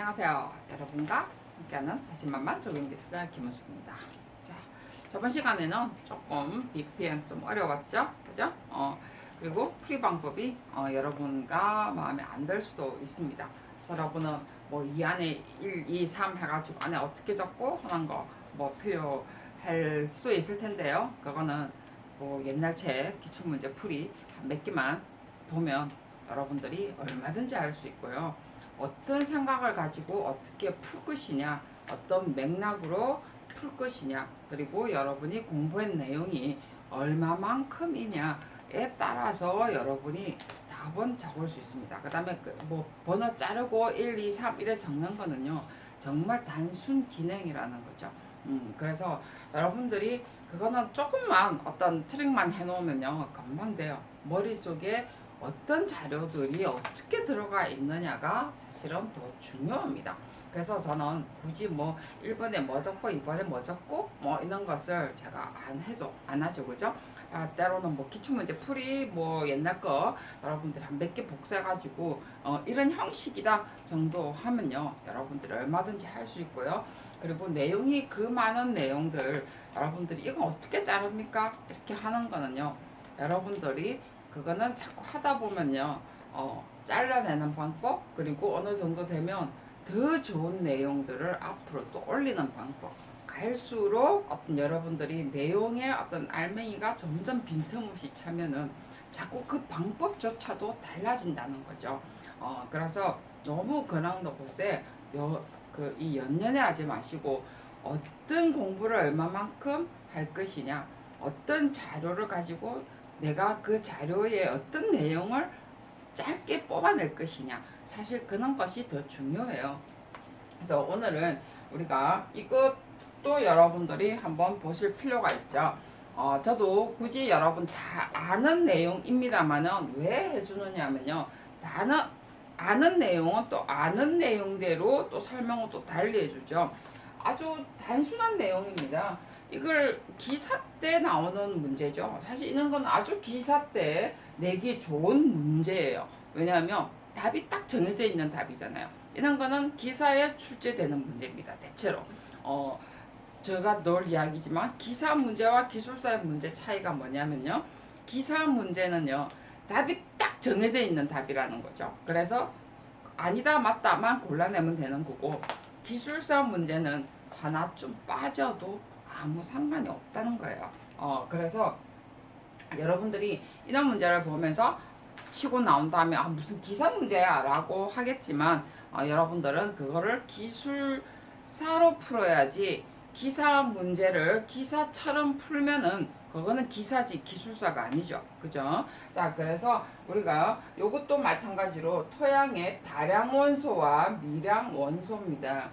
안녕하세요. 여러분과 함께하는 자신만만 적용 기술자 김은숙입니다. 자, 저번 시간에는 조금 BPM 좀 어려웠죠? 그죠? 어, 그리고 풀이 방법이 어, 여러분과 마음에 안 들 수도 있습니다. 저 여러분은 뭐 이 안에 1, 2, 3 해가지고 안에 어떻게 적고 하는 거 뭐 필요할 수도 있을 텐데요. 그거는 뭐 옛날 책 기출문제 풀이 한몇 개만 보면 여러분들이 얼마든지 할수 있고요. 어떤 생각을 가지고 어떻게 풀 것이냐, 어떤 맥락으로 풀 것이냐, 그리고 여러분이 공부한 내용이 얼마만큼이냐에 따라서 여러분이 답은 적을 수 있습니다. 그 다음에 뭐 번호 자르고 1, 2, 3 이래 적는 거는요, 정말 단순 기능이라는 거죠. 음, 그래서 여러분들이 그거는 조금만 어떤 트릭만 해놓으면요, 금방 돼요. 머릿속에 어떤 자료들이 어떻게 들어가 있느냐가 사실은 더 중요합니다. 그래서 저는 굳이 뭐 1번에 뭐 적고 2번에 뭐 적고 뭐 이런 것을 제가 안 해줘 안 하죠 그죠? 아, 때로는 뭐 기출문제 풀이 뭐 옛날 거 여러분들이 한몇 개 복사해가지고 어, 이런 형식이다 정도 하면요 여러분들이 얼마든지 할 수 있고요 그리고 내용이 그 많은 내용들 여러분들이 이거 어떻게 자릅니까? 이렇게 하는 거는요 여러분들이 그거는 자꾸 하다 보면요. 어, 잘라내는 방법 그리고 어느 정도 되면 더 좋은 내용들을 앞으로 또 올리는 방법. 갈수록 어떤 여러분들이 내용의 어떤 알맹이가 점점 빈틈없이 차면은 자꾸 그 방법조차도 달라진다는 거죠. 어 그래서 너무 그런 것에 그이 연연해 하지 마시고 어떤 공부를 얼마만큼 할 것이냐, 어떤 자료를 가지고 내가 그 자료의 어떤 내용을 짧게 뽑아낼 것이냐, 사실 그런 것이 더 중요해요. 그래서 오늘은 우리가 이것도 여러분들이 한번 보실 필요가 있죠. 어, 저도 굳이 여러분 다 아는 내용입니다만은 왜 해주느냐면요. 다는 아는 내용은 또 아는 내용대로 또 설명을 또 달리 해주죠. 아주 단순한 내용입니다. 이걸 기사 때 나오는 문제죠. 사실 이런 건 아주 기사 때 내기 좋은 문제예요. 왜냐하면 답이 딱 정해져 있는 답이잖아요. 이런 거는 기사에 출제되는 문제입니다. 대체로. 어, 제가 늘 이야기지만 기사 문제와 기술사의 문제 차이가 뭐냐면요. 기사 문제는요. 답이 딱 정해져 있는 답이라는 거죠. 그래서 아니다 맞다만 골라내면 되는 거고 기술사 문제는 하나 좀 빠져도 아무 상관이 없다는 거예요. 어, 그래서 여러분들이 이런 문제를 보면서 치고 나온 다음에 아 무슨 기사 문제야 라고 하겠지만 어, 여러분들은 그거를 기술사로 풀어야지 기사 문제를 기사처럼 풀면은 그거는 기사지 기술사가 아니죠. 그죠? 자, 그래서 우리가 요것도 마찬가지로 토양의 다량 원소와 미량 원소입니다.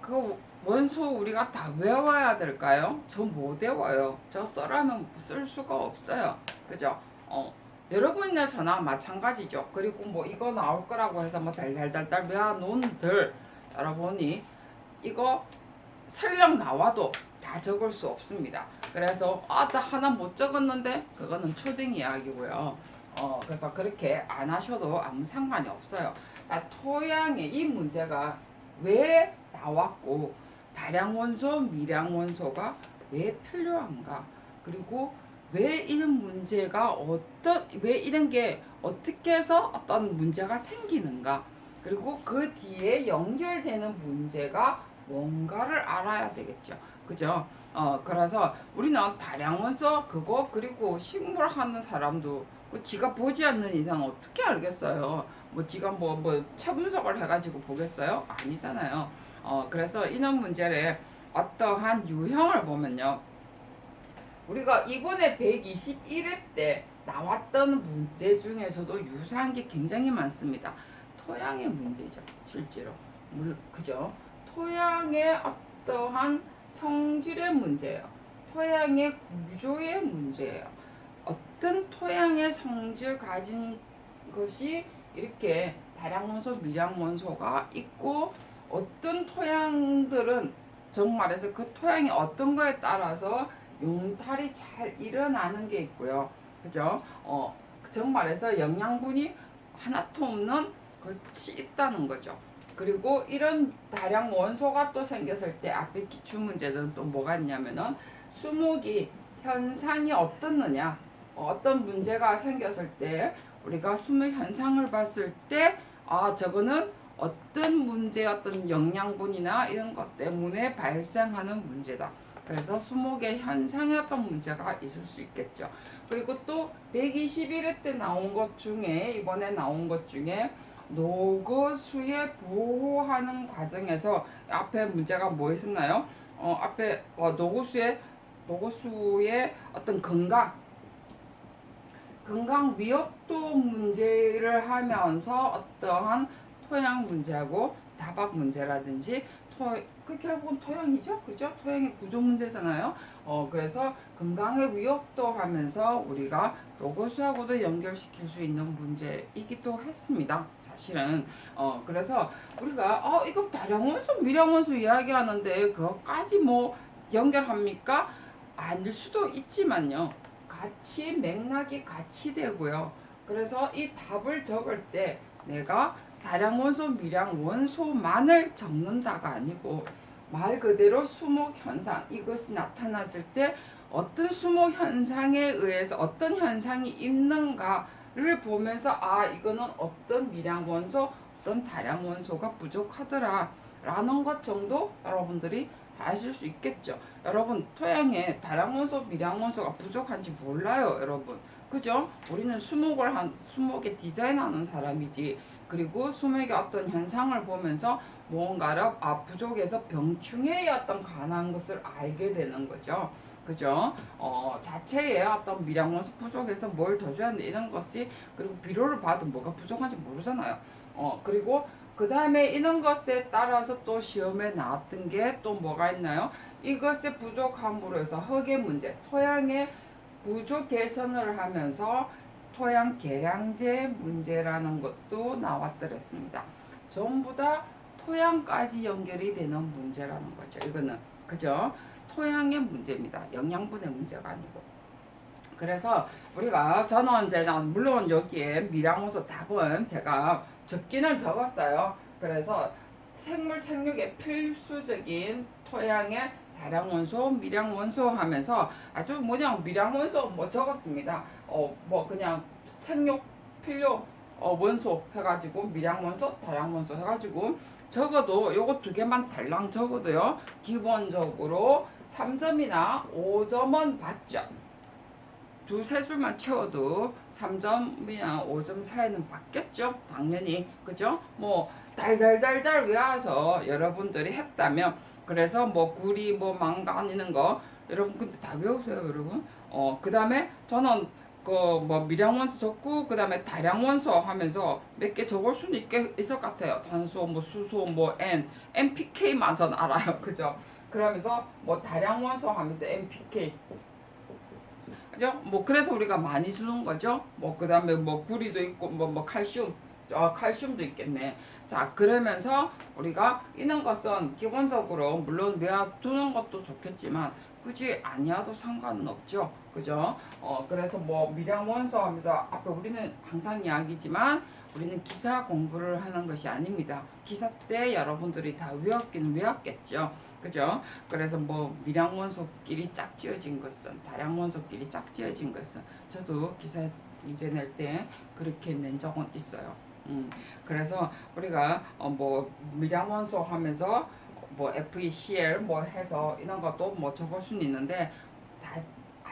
그 원소 우리가 다 외워야 될까요? 저 못 외워요. 저 써라면 쓸 수가 없어요. 그죠? 어. 여러분이나 저나 마찬가지죠. 그리고 뭐 이거 나올 거라고 해서 뭐 달달달달 외워놓은들 여러분이 이거 설령 나와도 다 적을 수 없습니다. 그래서 아나 하나 못 적었는데 그거는 초등 이야기고요. 어 그래서 그렇게 안 하셔도 아무 상관이 없어요. 자, 토양의 이 문제가 왜 나왔고 다량 원소, 미량 원소가 왜 필요한가? 그리고 왜 이런 문제가 어떤 왜 이런 게 어떻게 해서 어떤 문제가 생기는가? 그리고 그 뒤에 연결되는 문제가 뭔가를 알아야 되겠죠. 그죠? 어, 그래서 우리는 다량 원소 그거 그리고 식물 하는 사람도 그 지가 보지 않는 이상 어떻게 알겠어요? 뭐 지가 뭐뭐 체분석을 해가지고 보겠어요? 아니잖아요. 어, 그래서 이런 문제를 어떠한 유형을 보면요. 우리가 이번에 121회 때 나왔던 문제 중에서도 유사한 게 굉장히 많습니다. 토양의 문제죠, 실제로. 물, 그죠? 토양의 어떠한 성질의 문제예요. 토양의 구조의 문제예요. 어떤 토양의 성질 가진 것이 이렇게 다량 원소, 미량 원소가 있고 어떤 토양들은 정말해서 그 토양이 어떤 거에 따라서 용탈이 잘 일어나는 게 있고요. 그죠? 어, 정말해서 영양분이 하나도 없는 것이 있다는 거죠. 그리고 이런 다량 원소가 또 생겼을 때 앞에 기출 문제는 또 뭐가 있냐면은 수목이 현상이 어떻느냐 어떤 문제가 생겼을 때 우리가 수목 현상을 봤을 때 아 저거는 어떤 문제 어떤 영양분이나 이런 것 때문에 발생하는 문제다. 그래서 수목의 현상에 어떤 문제가 있을 수 있겠죠. 그리고 또 121회 때 나온 것 중에 이번에 나온 것 중에 노거수에 보호하는 과정에서 앞에 문제가 뭐 있었나요? 어 앞에 어, 노거수의 노거수의 어떤 건강 건강 위협도 문제를 하면서 어떠한 토양 문제하고 다박 문제라든지 토, 그 결국은 토양이죠, 그죠? 토양의 구조 문제잖아요. 어 그래서 건강의 위협도 하면서 우리가 로고스하고도 연결시킬 수 있는 문제이기도 했습니다. 사실은 어 그래서 우리가 어 이거 다량원소, 미량원소 이야기하는데 그것까지 뭐 연결합니까? 아닐 수도 있지만요. 같이 맥락이 같이 되고요. 그래서 이 답을 적을 때 내가 다량 원소, 미량 원소만을 적는다가 아니고 말 그대로 수목 현상 이것이 나타났을 때 어떤 수목 현상에 의해서 어떤 현상이 있는가를 보면서 아 이거는 어떤 미량 원소, 어떤 다량 원소가 부족하더라라는 것 정도 여러분들이 아실 수 있겠죠. 여러분 토양에 다량 원소, 미량 원소가 부족한지 몰라요, 여러분. 그죠? 우리는 수목을 한 수목에 디자인하는 사람이지. 그리고 수목의 어떤 현상을 보면서 무언가를 아 부족해서 병충해의 어떤 가능한 것을 알게 되는 거죠. 그죠? 어, 자체에 어떤 미량 원소 부족해서 뭘 더 줘야 하는데 이런 것이 그리고 비료를 봐도 뭐가 부족한지 모르잖아요. 어, 그리고 그 다음에 이런 것에 따라서 또 시험에 나왔던 게 또 뭐가 있나요? 이것의 부족함으로 해서 흙의 문제, 토양의 부족 개선을 하면서 토양 개량제 문제라는 것도 나왔더랬습니다. 전부 다 토양까지 연결이 되는 문제라는 거죠. 이거는 그죠? 토양의 문제입니다. 영양분의 문제가 아니고. 그래서 우리가 저는 이제 난 물론 여기에 미량원소 답은 제가 적기는 적었어요. 그래서 생물 생육에 필수적인 토양의 다량 원소, 미량 원소 하면서 아주 뭐냐 미량 원소 뭐 적었습니다. 어 뭐 그냥 생육 필요 어 원소 해가지고 미량 원소, 다량 원소 해가지고 적어도 요거 두 개만 달랑 적어도요 기본적으로 3점이나 5점은 받죠. 두세 줄만 채워도 3점이나 5점 사이는 받겠죠. 당연히. 그죠? 뭐 달달달달 외워서 여러분들이 했다면 그래서 뭐 구리 뭐 망간 이런 거 여러분 근데 다 외우세요, 여러분. 어, 그다음에 저는 그 뭐 미량원소 적고 그다음에 다량원소 하면서 몇 개 적을 수는 있게 있을 것 같아요. 단소 뭐 수소 뭐 N, NPK만 전 알아요. 그죠? 그러면서 뭐 다량원소 하면서 NPK 그죠? 뭐 그래서 우리가 많이 주는 거죠. 뭐 그다음에 뭐 구리도 있고 뭐뭐 칼슘, 어 칼슘도 있겠네. 자 그러면서 우리가 이런 것은 기본적으로 물론 외워두는 것도 좋겠지만 굳이 아니어도 상관은 없죠. 그죠? 어 그래서 뭐 미량 원소 하면서 앞에 우리는 항상 이야기지만 우리는 기사 공부를 하는 것이 아닙니다. 기사 때 여러분들이 다 외웠기는 외웠겠죠. 그죠? 그래서 뭐 미량 원소끼리 짝 지어진 것은 다량 원소끼리 짝 지어진 것은 저도 기사 문제 낼 때 그렇게 낸 적은 있어요. 음, 그래서 우리가 어 뭐 미량 원소 하면서 뭐 FeCl 뭐 해서 이런 것도 뭐 적을 수는 있는데 다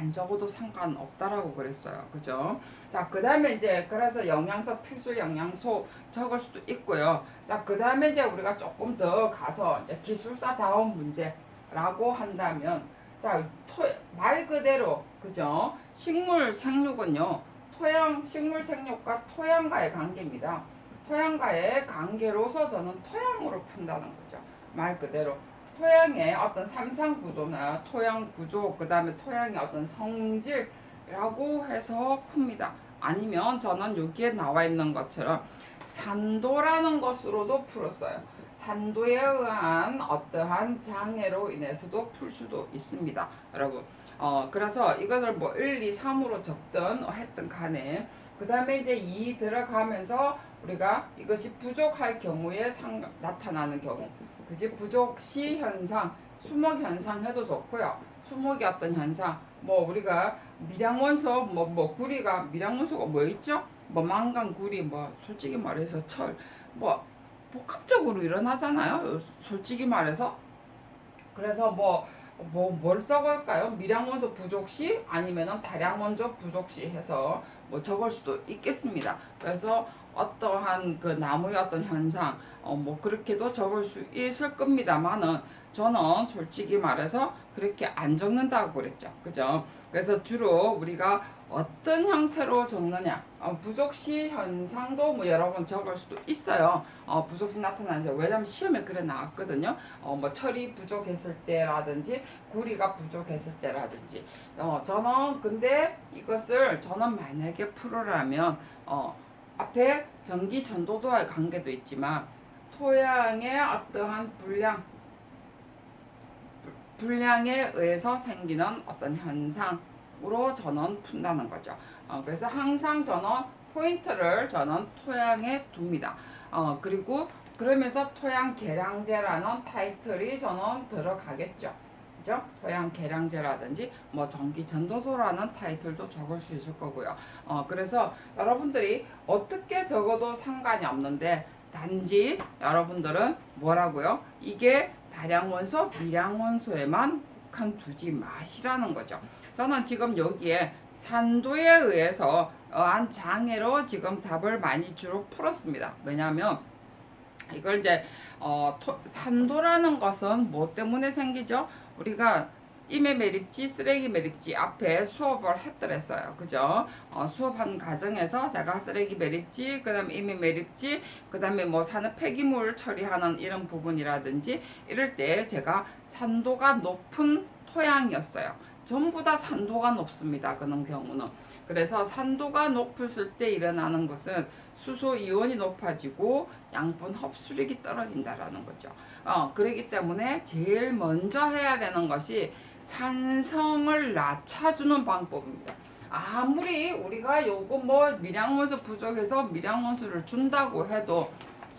안 적어도 상관없다라고 그랬어요. 그죠? 자, 그 다음에 이제 그래서 영양소 필수 영양소 적을 수도 있고요. 자, 그 다음에 이제 우리가 조금 더 가서 이제 기술사 다운 문제라고 한다면 자, 토, 말 그대로 그죠? 식물 생육은요. 토양 식물 생육과 토양과의 관계입니다. 토양과의 관계로서 저는 토양으로 푼다는 거죠. 말 그대로 토양의 어떤 삼상 구조나 토양 구조 그 다음에 토양의 어떤 성질이라고 해서 풉니다. 아니면 저는 여기에 나와 있는 것처럼 산도라는 것으로도 풀었어요. 산도에 의한 어떠한 장애로 인해서도 풀 수도 있습니다. 여러분. 어, 그래서 이것을 뭐 1, 2, 3으로 적든 했든 간에 그 다음에 이제 2 들어가면서 우리가 이것이 부족할 경우에 상, 나타나는 경우. 그지? 부족시 현상 수목 현상 해도 좋고요. 수목이 어떤 현상? 뭐 우리가 밀양원소 뭐, 뭐 구리가 밀양원소가 뭐 있죠? 뭐 망간 구리 뭐 솔직히 말해서 철뭐 복합적으로 일어나잖아요 솔직히 말해서. 그래서 뭐 뭐 뭘 써볼까요? 밀양원소 부족 시 아니면은 다량 원소 부족 시 해서 뭐 적을 수도 있겠습니다. 그래서 어떠한 그 나무의 어떤 현상 어 뭐 그렇게도 적을 수 있을 겁니다만은 저는 솔직히 말해서 그렇게 안 적는다고 그랬죠. 그죠? 그래서 주로 우리가 어떤 형태로 적느냐 어, 부족시 현상도 뭐 여러 번 적을 수도 있어요. 어, 부족시 나타나죠. 왜냐면 시험에 그래 나왔거든요. 어, 뭐 철이 부족했을 때라든지 구리가 부족했을 때라든지 어, 저는 근데 이것을 저는 만약에 프로라면 어, 앞에 전기 전도도와의 관계도 있지만 토양의 어떠한 불량 불량에 의해서 생기는 어떤 현상 으로 저는 푼다는 거죠. 어, 그래서 항상 저는 포인트를 저는 토양에 둡니다. 어, 그리고 그러면서 토양 계량제라는 타이틀이 저는 들어가겠죠. 그죠? 토양 계량제라든지 뭐 전기 전도도라는 타이틀도 적을 수 있을 거고요. 어, 그래서 여러분들이 어떻게 적어도 상관이 없는데 단지 여러분들은 뭐라고요? 이게 다량원소, 미량원소에만 국한 두지 마시라는 거죠. 저는 지금 여기에 산도에 의해서 어한 장애로 지금 답을 많이 주로 풀었습니다. 왜냐하면 이걸 이제 어, 토, 산도라는 것은 뭐 때문에 생기죠? 우리가 임의 매립지, 쓰레기 매립지 앞에 수업을 했더랬어요. 그죠? 어, 수업한 과정에서 제가 쓰레기 매립지, 그 다음에 임의 매립지, 그 다음에 뭐 산업 폐기물 처리하는 이런 부분이라든지 이럴 때 제가 산도가 높은 토양이었어요. 전부 다 산도가 높습니다. 그런 경우는. 그래서 산도가 높았을 때 일어나는 것은 수소 이온이 높아지고 양분 흡수력이 떨어진다라는 거죠. 어, 그렇기 때문에 제일 먼저 해야 되는 것이 산성을 낮춰주는 방법입니다. 아무리 우리가 요거 뭐 밀양원소 부족해서 밀양원소를 준다고 해도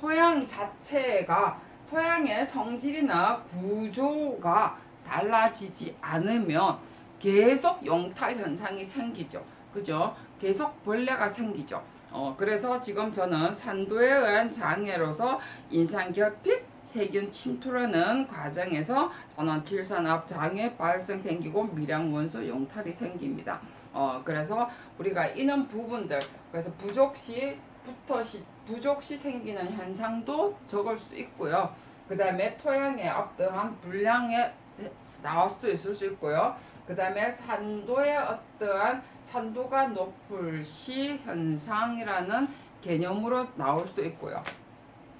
토양 자체가 토양의 성질이나 구조가 달라지지 않으면 계속 용탈 현상이 생기죠. 그죠? 계속 벌레가 생기죠. 어, 그래서 지금 저는 산도에 의한 장애로서 인상 결핍, 세균 침투라는 과정에서 저는 질산압 장애 발생 생기고 미량 원소 용탈이 생깁니다. 어, 그래서 우리가 이런 부분들 그래서 부족 시 부터 시 부족 시 생기는 현상도 적을 수 있고요. 그 다음에 토양의 어떠한 불량에 나올 수도 있을 수 있고요. 그 다음에 산도의 어떠한 산도가 높을 시 현상이라는 개념으로 나올 수도 있고요.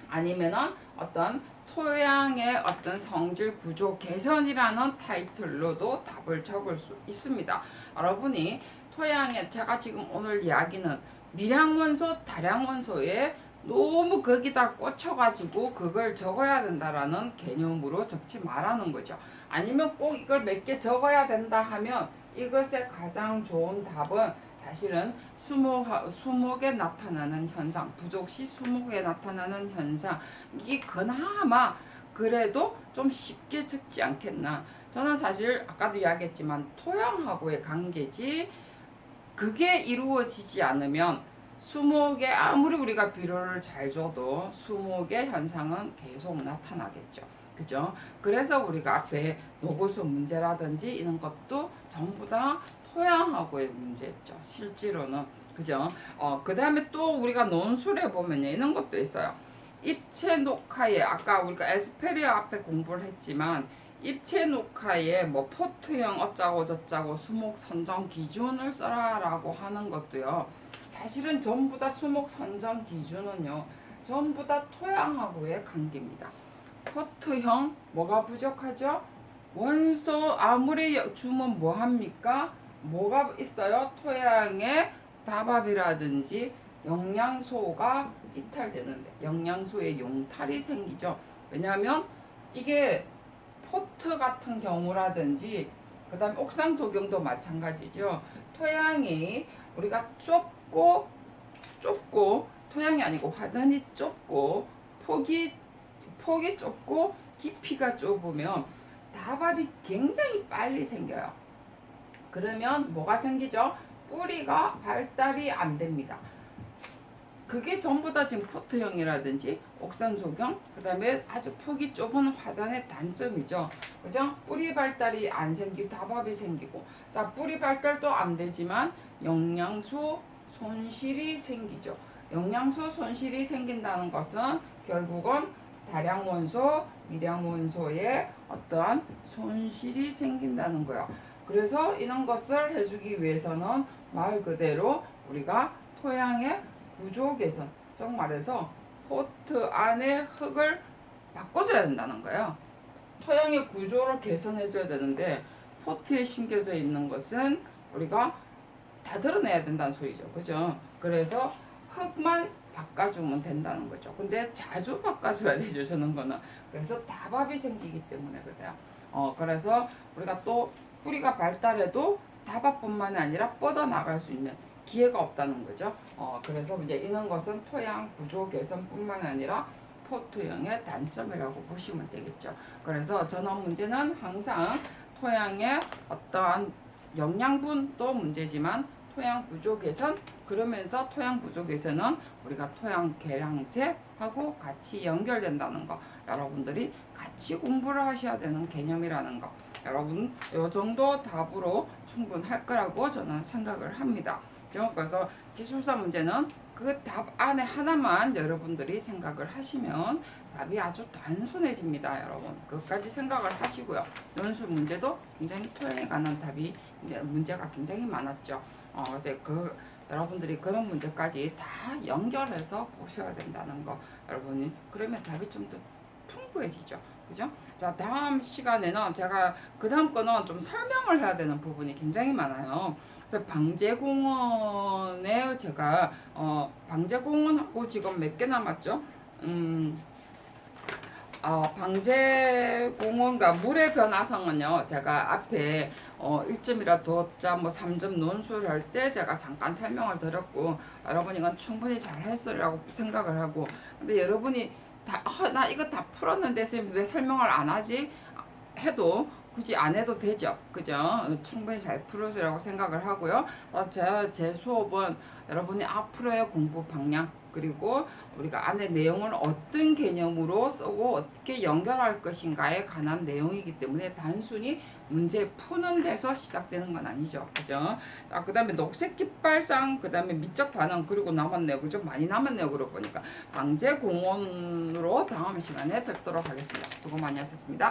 아니면은 어떤 토양의 어떤 성질 구조 개선이라는 타이틀로도 답을 적을 수 있습니다. 여러분이 토양에 제가 지금 오늘 이야기는 밀양원소, 다량원소에 너무 거기다 꽂혀가지고 그걸 적어야 된다라는 개념으로 적지 말라는 거죠. 아니면 꼭 이걸 몇 개 적어야 된다 하면 이것의 가장 좋은 답은 사실은 수목 수목에 나타나는 현상, 부족 시 수목에 나타나는 현상 이게 그나마 그래도 좀 쉽게 적지 않겠나. 저는 사실 아까도 이야기했지만 토양하고의 관계지 그게 이루어지지 않으면 수목에 아무리 우리가 비료를 잘 줘도 수목의 현상은 계속 나타나겠죠. 그죠? 그래서 우리가 앞에 노고수 문제라든지 이런 것도 전부 다 토양하고의 문제였죠. 실제로는. 그죠? 어, 그 다음에 또 우리가 논술에 보면요. 이런 것도 있어요. 입체 녹화에, 아까 우리가 에스페리아 앞에 공부를 했지만, 입체 녹화에 뭐 포트형 어쩌고 저쩌고 수목 선정 기준을 써라라고 하는 것도요. 사실은 전부 다 수목 선정 기준은요. 전부 다 토양하고의 관계입니다. 포트형 뭐가 부족하죠? 원소 아무리 주면 뭐 합니까? 뭐가 있어요? 토양에 다밥이라든지 영양소가 이탈되는데 영양소의 용탈이 생기죠. 왜냐하면 이게 포트 같은 경우라든지 그다음 옥상 조경도 마찬가지죠. 토양이 우리가 좁 고 좁고 토양이 아니고 화단이 좁고 폭이 폭이 좁고 깊이가 좁으면 다밥이 굉장히 빨리 생겨요. 그러면 뭐가 생기죠? 뿌리가 발달이 안 됩니다. 그게 전부 다 지금 포트형이라든지 옥상 소경, 그 다음에 아주 폭이 좁은 화단의 단점이죠. 그죠? 뿌리 발달이 안 생기고 다밥이 생기고, 자, 뿌리 발달도 안 되지만 영양소 손실이 생기죠. 영양소 손실이 생긴다는 것은 결국은 다량 원소, 미량 원소의 어떠한 손실이 생긴다는 거예요. 그래서 이런 것을 해주기 위해서는 말 그대로 우리가 토양의 구조 개선, 즉 말해서 포트 안의 흙을 바꿔줘야 된다는 거예요. 토양의 구조를 개선해줘야 되는데 포트에 심겨져 있는 것은 우리가 다 드러내야 된다는 소리죠. 그죠? 그래서 흙만 바꿔주면 된다는 거죠. 근데 자주 바꿔줘야 되죠. 저는 거는. 그래서 다밥이 생기기 때문에 그래요. 어, 그래서 우리가 또 뿌리가 발달해도 다밥뿐만 아니라 뻗어나갈 수 있는 기회가 없다는 거죠. 어, 그래서 이제 이런 것은 토양 구조 개선뿐만 아니라 포트형의 단점이라고 보시면 되겠죠. 그래서 전원 문제는 항상 토양의 어떠한 영양분도 문제지만 토양 구조 개선 그러면서 토양 구조 개선은 우리가 토양 개량제하고 같이 연결된다는 거 여러분들이 같이 공부를 하셔야 되는 개념이라는 거 여러분 요 정도 답으로 충분할 거라고 저는 생각을 합니다. 그래서 기술사 문제는 그 답 안에 하나만 여러분들이 생각을 하시면 답이 아주 단순해집니다, 여러분. 그것까지 생각을 하시고요. 연수 문제도 굉장히 토양에 관한 답이 이제 문제가 굉장히 많았죠. 어, 이제 그 여러분들이 그런 문제까지 다 연결해서 보셔야 된다는 거, 여러분이 그러면 답이 좀 더 풍부해지죠. 그죠? 자, 다음 시간에는 제가 그 다음 거는 좀 설명을 해야 되는 부분이 굉장히 많아요. 그래서 방제공원에 제가 어 방제공원하고 지금 몇 개 남았죠? 음. 어, 방제공원과 물의 변화성은요, 제가 앞에 어, 1점이라 도자 뭐 3점 논술을 할때 제가 잠깐 설명을 드렸고, 여러분이 이건 충분히 잘 했으라고 생각을 하고, 근데 여러분이 다, 아, 나 이거 다 풀었는데 선생님 왜 설명을 안 하지? 해도 굳이 안 해도 되죠. 그죠? 충분히 잘 풀으시라고 생각을 하고요. 어, 제, 제 수업은 여러분이 앞으로의 공부 방향, 그리고 우리가 안에 내용을 어떤 개념으로 쓰고 어떻게 연결할 것인가에 관한 내용이기 때문에 단순히 문제 푸는 데서 시작되는 건 아니죠. 그죠? 아, 그 다음에 녹색 깃발상, 그 다음에 미적 반응, 그리고 남았네요. 그죠? 많이 남았네요. 그러고 보니까. 방제 공원으로 다음 시간에 뵙도록 하겠습니다. 수고 많이 하셨습니다.